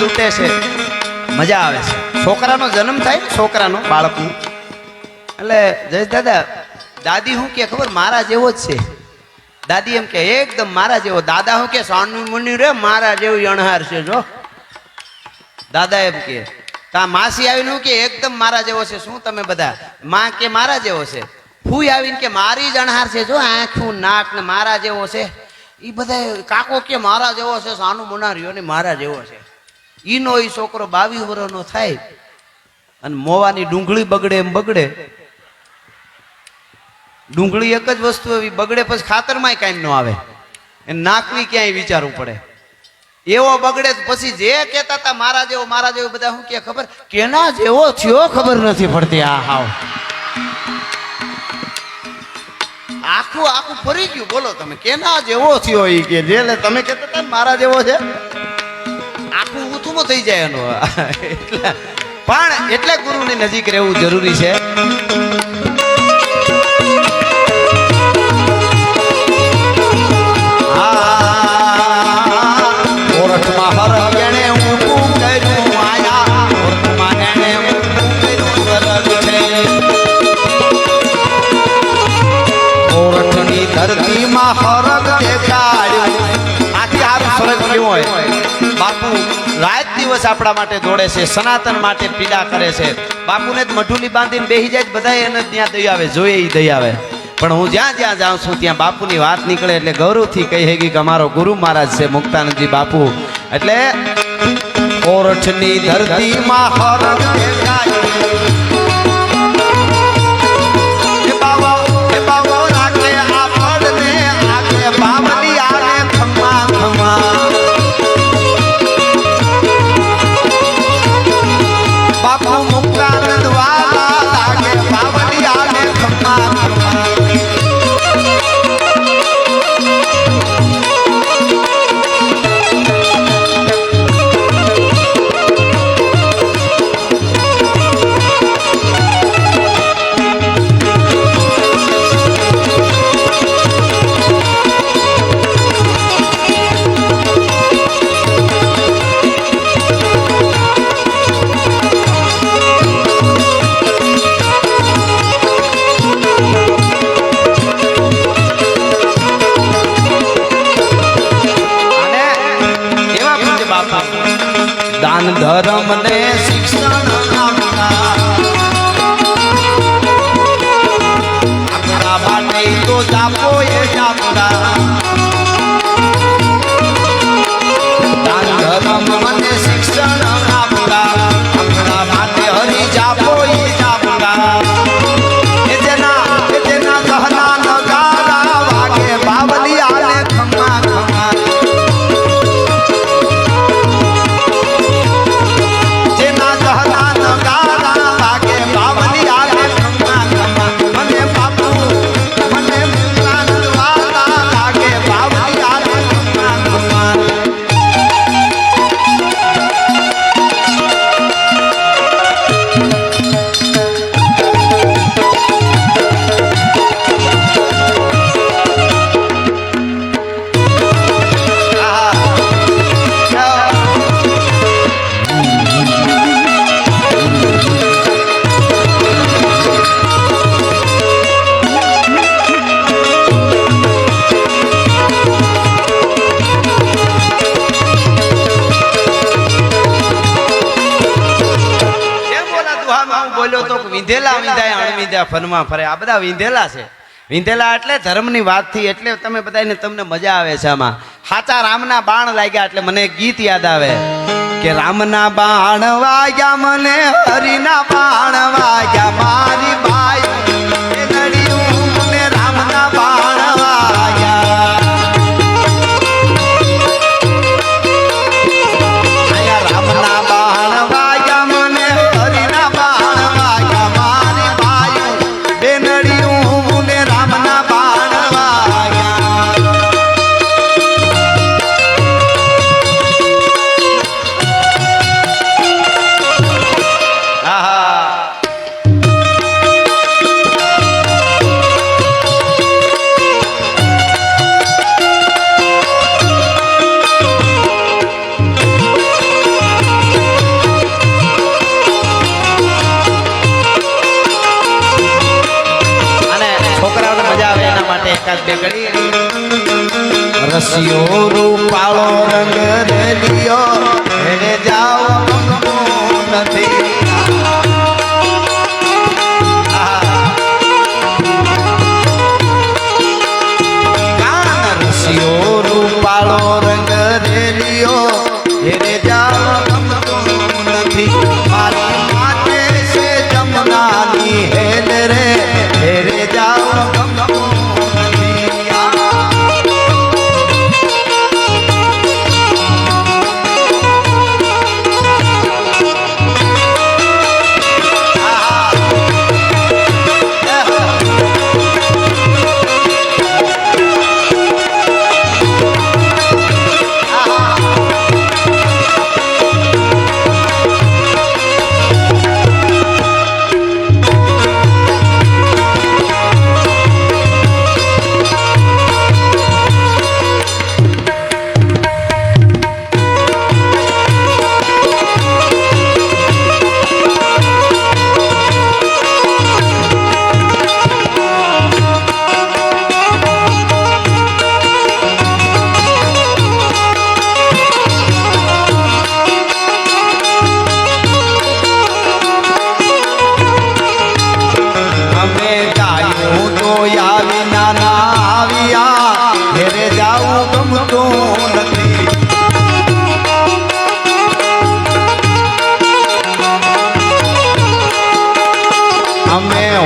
લૂંટે છે. મજા આવે છે. છોકરાનો જન્મ થાય ને છોકરાનો, બાળકનું. એટલે જયેશ દાદા, દાદી હું કે ખબર, મારા જેવો જ છે. દાદી એમ કે, એકદમ મારા જેવો. દાદા હું કે, સાનુ મુનિ રે, મારા જેવું અણહાર છે, જો. દાદા એમ કે, તા માસી આવીને કે, એકદમ મારા જેવો છે, શું તમે બધા? માં કે, મારા જેવો છે? ફૂઈ આવીને કે, મારી જ અણહાર છે, જો, આંખું, નાક ને મારા જેવો છે. એ બધા કાકો કે, મારા જેવો છે, સાનુ મુનારીઓ ને, મારા જેવો છે. ઈનો ઈ છોકરો બાવીસ વર્ષનો થાય અને મોવાની ડુંગળી બગડે એમ બગડે. ડુંગળી એક જ વસ્તુ એવી, બગડે પછી ખાતરમાં કાંઈ ન આવે. એ નાખવી ક્યાંય વિચારવું પડે. એવો બગડે પછી જે કહેતા હતા મારા જેવો મારા જેવો બધા શું કે ખબર? કેના જેવો થયો ખબર નથી પડતી આ હાવ. આખું આખું ફરી ગયું. બોલો તમે, કેના જેવો થયો એ કે જે તમે કહેતા હતા મારા જેવો છે? ઉથુમો થઈ જાય એનો. પણ એટલે ગુરુની નજીક રહેવું જરૂરી છે. ઓરઠમાં હર આપણા માટે દોડે છે, સનાતન માટે પીડા કરે છે. બાપુને જ મઠુલી બાંધીને બેસી જાય બધા એને ત્યાં દઈ આવે, જોઈએ એ દઈ આવે. પણ હું જ્યાં જ્યાં જાઉં છું, ત્યાં બાપુની વાત નીકળે એટલે ગૌરવથી કહી હેગી કે અમારો ગુરુ મહારાજ છે, મુક્તાનંદજી બાપુ. એટલે ઓરઠની ધરતીમાં બાપુ દાન ધર્મ ને શિક્ષણ આપતા ફનમાં ફરે. આ બધા વિંધેલા છે. વિંધેલા એટલે ધર્મની વાતથી એટલે તમે બધાને તમને મજા આવે છે આમાં. સાચા રામના બાણ લાગ્યા એટલે મને ગીત યાદ આવે. કે રામના બાણ વાગ્યા, મને હરિના બાણ વાગ્યા, મારી બાઈ રસિયો રૂપાળો રંગ રેલિયો એને જાવ નથી કાન રસિયો રૂપાળો રંગ રેલિયો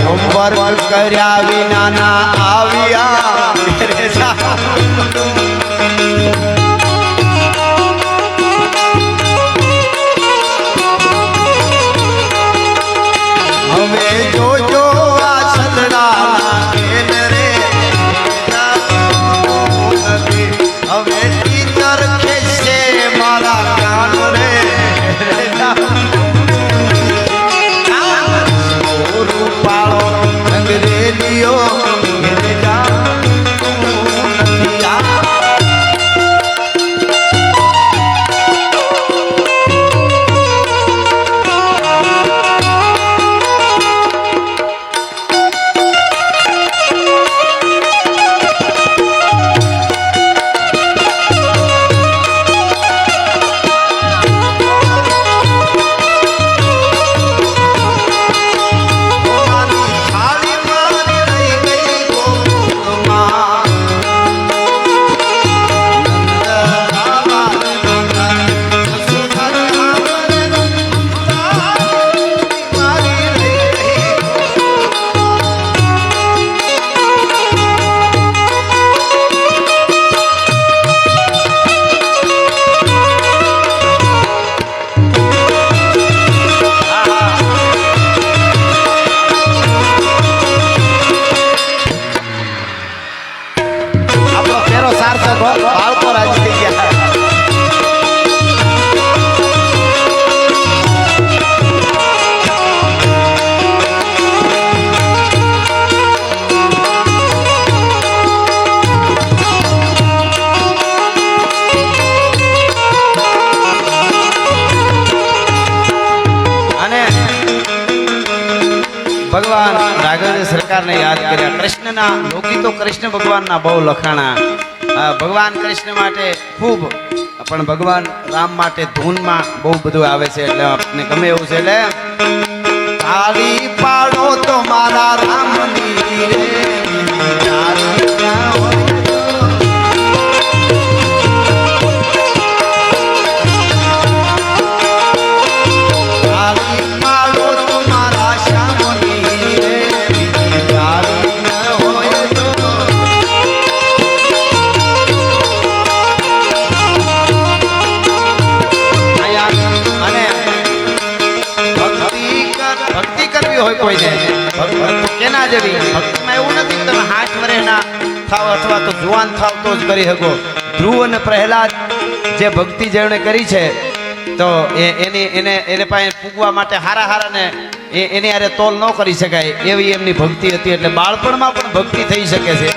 હોમવર્ક કર્યા વિના ના આવ્યા. હવે જોજો કૃષ્ણના લોકગીતો કૃષ્ણ ભગવાનના બહુ લખાણા. ભગવાન કૃષ્ણ માટે ખૂબ, પણ ભગવાન રામ માટે ધૂનમાં બહુ બધું આવે છે, એટલે આપને ગમે એવું છે એટલે તારી પાડો તો મારા રામની રે. કેના જેવી? એવું નથી તમે હાથ વર્ષના થાવ અથવા તો જુવાન થાવ તો જ કરી શકો. ધ્રુવ અને પ્રહલાદ જે ભક્તિ જેમણે કરી છે, તો એ એની એને એને પાસે પૂગવા માટે હારા હારાને એ એની હારે તોલ ન કરી શકાય. એવી એમની ભક્તિ હતી, એટલે બાળપણમાં પણ ભક્તિ થઈ શકે છે.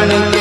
காணும்